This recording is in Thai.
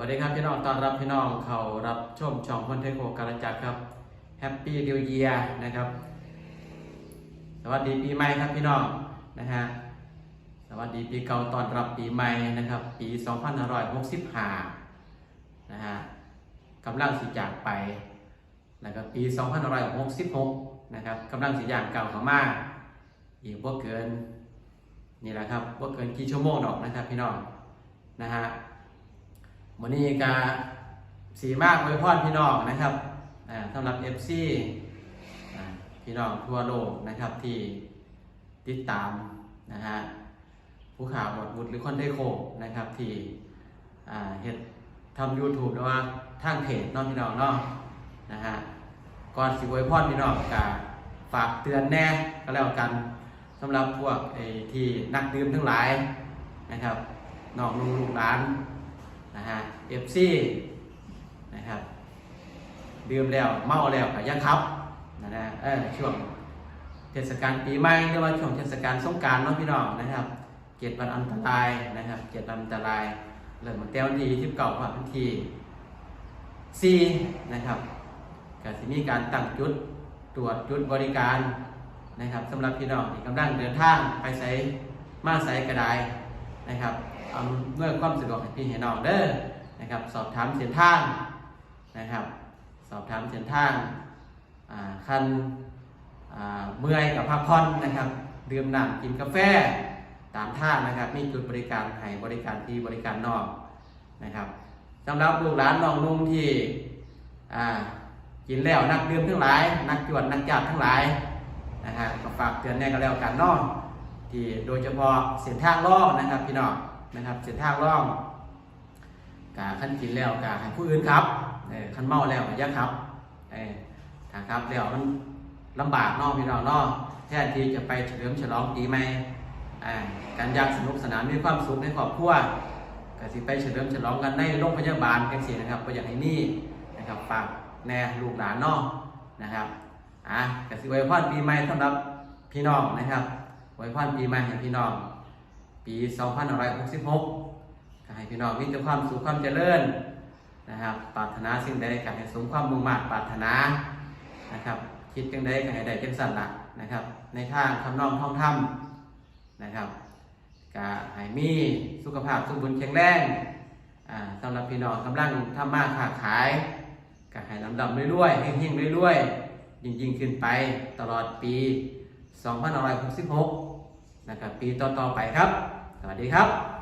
วัสดีครับพี่น้องต้อนรับพี่น้องเขารับชมช่องคนเทคโคการจักรครับแฮปปี้ดิวเยียนะครับ สวัสดีปีใหม่ครับพี่น้องนะฮะสวัสดีปีเก่าต้อนรับปีใหม่นะครับ ปี 2565นะฮะกำลังสิจากไปแล้วก็ปี 2566นะครับกำลังสิอย่างเก่าเขามาอีกบ่เกินนี่แหละครับบ่เกินกี่ชั่วโมงดอกนะครับพี่น้องนะฮะ วันนี้กาสีมากไว้พรพี่น้องนะครับสำหรับ FC พี่น้องทั่วโลกนะครับที่ติดตามนะฮะผู้ข่าวบทบุตรหรือคนได้โคนะครับที่เฮ็ดทำ YouTube หรือว่าทางเพจน้องพี่น้องเนาะนะฮะก่อนสิไว้พรพี่น้องกาฝากเตือนแน่ก็แล้วกันสำหรับพวกไอ้ที่นักดื่มทั้งหลายนะครับน้องลุงลูกหลาน เอฟซีนะครับดื่มแล้วเมาแล้วก็ยังครับนะนะเออช่วงเทศกาลปีใหม่หรือว่าช่วงเทศกาลสงกรารเนาะพี่น้องนะครับเจ็ดวันอันตรายนะครับเจ็ดวันอันตรายเริ่มมาเต้วันที่ที่เก่าผ่านที่สี่นะครับก็จะมีการตั้งจุดตรวจจุดบริการนะครับสำหรับพี่น้องที่กำลังเดินทางไปใส่มาใส่กระไดนะครับอำเมื่อความสะดวกให้พี่ให้น้องเด้อ นะครับ สอบถามเส้นทางนะครับ สอบถามเส้นทางอ่าคันเมื่อยกับพักผ่อนนะครับดื่มน้ำกินกาแฟตามท่านะครับมีจุดบริการให้บริการที่บริการนอกนะครับสำหรับลูกหลานน้องนุ่งที่กินแล้วนักดื่มทั้งหลาย นักจวดนักจัดทั้งหลายนะฮะก็ฝากเตือนแน่ก็แล้วกันนอกที่โดยเฉพาะเส้นทางล่องนะครับพี่น้องนะครับเส้นทางร่อง กาขั้นกินแล้วกาให้ผู้อื่นครับเออขั้นเมาแล้วอย่าครับเออถ้าครับแล้วมันลำบากนอกพี่น้องนอกแทนที่จะไปเฉลิมฉลองปีใหม่การอยากสนุกสนานมีความสุขในครอบครัวก็สิไปเฉลิมฉลองกันในโรงพยาบาลกันสินะครับก็อย่างให้นี่นะครับฝากแน่ลูกหลานนอกนะครับอะก็สิไว้พรปีใหม่สำหรับพี่น้องนะครับไว้พรปีใหม่ให้พี่น้อง ปี 2566 ก็ให้พี่น้องมีแต่ความสุขความเจริญนะครับ ปรารถนาสิ่งใดก็ให้สมความมุ่งมั่นปรารถนานะครับ คิดจังใดก็ให้ได้เป็นสันหลักนะครับ ในทางคำนองท่องธรรมนะครับก็ให้มีสุขภาพสมบูรณ์แข็งแรงอ่าสำหรับพี่น้องกำลังทำมาค้าขายก็ให้ลำดำเรื่อยๆเฮงๆเรื่อยๆยิ่งๆขึ้นไปตลอดปี2566นะครับปีต่อๆไปครับ สวัสดีครับ